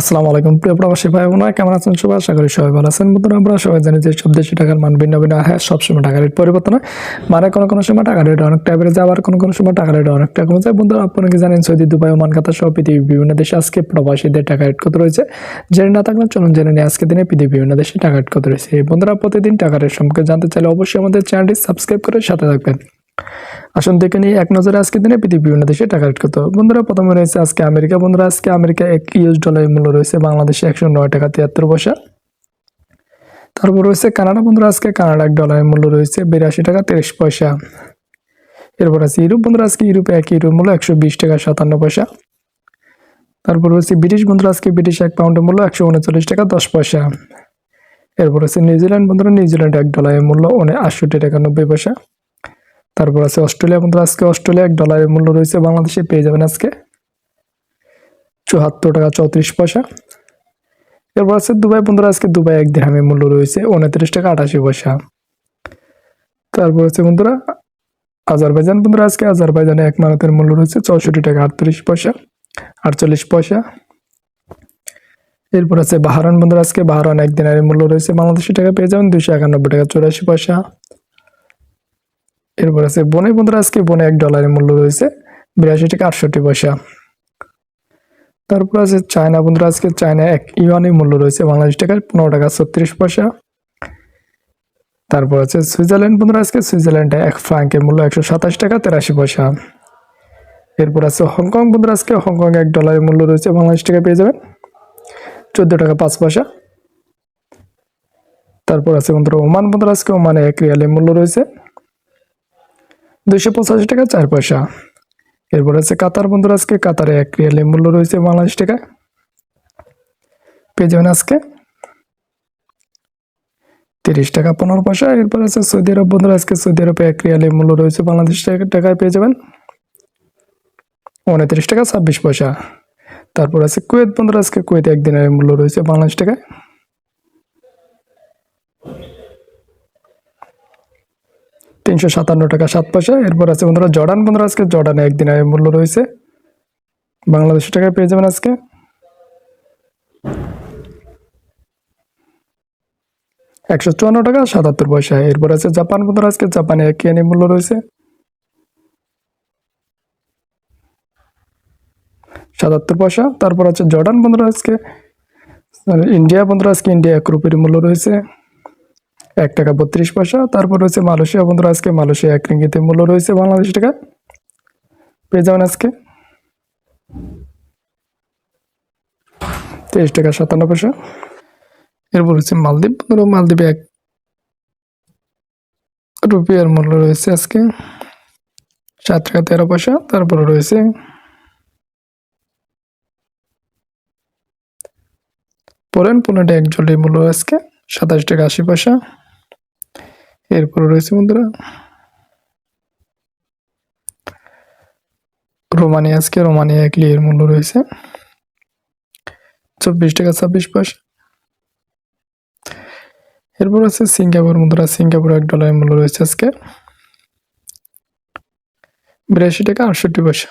আসসালামু আলাইকুম। প্রিয় প্রবাসী ভাই বোনেরা কেমন আছেন সবাই? আশা করি সবাই ভালো আছেন। বন্ধুরা, আমরা সবাই জানি যে সব দেশে টাকার মান ভিন্ন ভিন্ন হ্যাঁ সবসময় টাকা রেট পরিবর্তন হয়। মানে কোনো কোনো সময় টাকা রেট অনেকটা বেড়ে যায়, আবার কোনো কোনো সময় টাকা রেট অনেকটা কমে যায়। বন্ধুরা, আপনারা জানেন সৌদি, দুবাই, ওমান, কাতার সহ পৃথিবীর বিভিন্ন দেশে আজকে প্রবাসীদের টাকা রেট কত রয়েছে? জেনে না থাকলে চলুন জেনে নিয়ে আজকে দিনে পৃথিবীর বিভিন্ন দেশে টাকা রেট কত রয়েছে। বন্ধুরা, প্রতিদিন টাকা রেট সম্পর্কে জানতে চাইলে অবশ্যই আমাদের চ্যানেলটি সাবস্ক্রাইব করে সাথে থাকবেন। আসুন দেখে নিই, এক নজরে আজকে দিনে পৃথিবীর বিভিন্ন দেশে টাকা রেট কত? বন্ধুরা, প্রথমে রয়েছে আজকে আমেরিকা। বন্ধুরা, আজকে আমেরিকা এক ইউএস ডলারের মূল্য রয়েছে বাংলাদেশে একশো নয় টাকা তিয়াত্তর পয়সা। তারপর রয়েছে কানাডা। বন্ধুরা, আজকে কানাডা এক ডলারের মূল্য রয়েছে বিরাশি টাকা তিরিশ পয়সা। এরপর আছে ইউরোপ। বন্ধুরা, আজকে ইউরোপে এক ইউরোপ মূল্য একশো বিশ টাকা সাতান্ন পয়সা। তারপর রয়েছে ব্রিটিশ। বন্ধুরা, আজকে ব্রিটিশ এক পাউন্ডের মূল্য একশো উনচল্লিশ টাকা দশ পয়সা। এরপর আছে নিউজিল্যান্ড। বন্ধুরা, নিউজিল্যান্ড এক ডলারের মূল্য অনেক আটষট্টি টাকা নব্বই পয়সা। তারপর আছে অস্ট্রেলিয়া বন্ধুরা আজকে অস্ট্রেলিয়া এক ডলারের মূল্য রয়েছে, বাংলাদেশে পেয়ে যাবেন আজকে। চুহাত্তর টাকা চৌত্রিশ পয়সা। এরপর আছে দুবাই বন্ধুরা, আজকে দুবাই এক দিরহামের মূল্য রয়েছে, উনত্রিশ টাকা আটাশি পয়সা। তারপর আছে বন্ধুরা, আজারবাইজান বন্ধুরা, আজকে আজারবাইজানে এক মানতের মূল্য রয়েছে, চৌষট্টি টাকা আটত্রিশ পয়সা, আটচল্লিশ পয়সা। এরপর আছে বাহারান বন্ধুরা, আজকে বাহারান এক মূল্য রয়েছে, বাংলাদেশি টাকা পেয়ে যাবেন দুইশো একানব্বই টাকা, চৌরাশি পয়সা। এরপর আছে বনে বন্ধুরা, আজকে বনে এক ডলারের মূল্য রয়েছে, বিরাশি টাকা আটষট্টি পয়সা। তারপর আছে চায়না, বন্ধুরা, আজকে চায়না এক ইউয়ানের মূল্য রয়েছে, বাংলাদেশ টাকায় পনেরো টাকা ছত্রিশ পয়সা। তারপর আছে সুইজারল্যান্ড, বন্ধুরা, আজকে সুইজারল্যান্ডে এক ফ্রাঙ্কের মূল্য একশো সাতাশ টাকা তেরাশি পয়সা। এরপর আছে হংকং, বন্ধুরা, আজকে হংকং এক ডলারের মূল্য রয়েছে, বাংলাদেশ টাকা পেয়ে যাবেন, চোদ্দ টাকা পাঁচ পয়সা। তারপর আছে বন্ধুরা, ওমান, বন্ধুরা, আজকে ওমানে এক রিয়ালের মূল্য রয়েছে দুইশো পঁচাশি টাকা, চার পয়সা। এরপর আছে কাতার বন্ধুরা, আজকে কাতারে এক রিয়ালের মূল্য রয়েছে বাংলাদেশ টাকায় পেয়ে যাবেন আজকে তিরিশ টাকা, পনেরো পয়সা। এরপর আছে সৌদি আরব বন্ধুরা, আজকে সৌদি আরবে এক রিয়ালের মূল্য রয়েছে বাংলাদেশ টাকা- টাকায় পেয়ে যাবেন উনত্রিশ টাকা, ছাব্বিশ পয়সা। তারপর আছে কুয়েত বন্ধুরা, আজকে কুয়েতে একদিনের মূল্য রয়েছে বাংলাদেশ টাকায়। তিনশো সাতান্ন টাকা সাত পয়সা। এরপর আছে বন্ধুরা, জর্ডান। বন্ধুরা, আজকে জর্ডানে একদিনের মূল্য রয়েছে। বাংলাদেশ টাকায় পেয়ে যাবেন আজকে। একশো চুয়ান্ন টাকা, সাতাত্তর পয়সা। এরপর আছে জাপান। বন্ধুরা, আজকে জাপানে এক ইয়েনের মূল্য রয়েছে। সাতাত্তর পয়সা। তারপর আছে জর্ডান। বন্ধুরা, আজকে ইন্ডিয়া। বন্ধুরা, আজকে ইন্ডিয়া এক রুপির মূল্য রয়েছে। এক টাকা বত্রিশ পয়সা। তারপর রয়েছে মালয়েশিয়া। বন্ধুরা, আজকে মালয়েশিয়া এক রিঙ্গিতে মূল্য রয়েছে বাংলাদেশ টাকা। পেয়ে যাবেন আজকে তেইশ টাকা সাতান্ন পয়সা। এরপর হচ্ছে মালদ্বীপ। বন্ধুরা, মালদ্বীপে এক রুপিয়ার মূল্য রয়েছে আজকে সাত টাকা তেরো পয়সা। তারপরে রয়েছে পরেন পনেরোটা এক জলের মূল্য আজকে সাতাশ টাকা আশি পয়সা। এরপর রয়েছে বন্ধুরা। রোমানিয়া, আজকে রোমানিয়া এক লিয়ের মূল্য রয়েছে। চব্বিশ টাকা ছাব্বিশ পয়সা। এরপর আছে সিঙ্গাপুর বন্ধুরা, সিঙ্গাপুর এক ডলারের মূল্য রয়েছে আজকে। বিরাশি টাকা আটষট্টি পয়সা।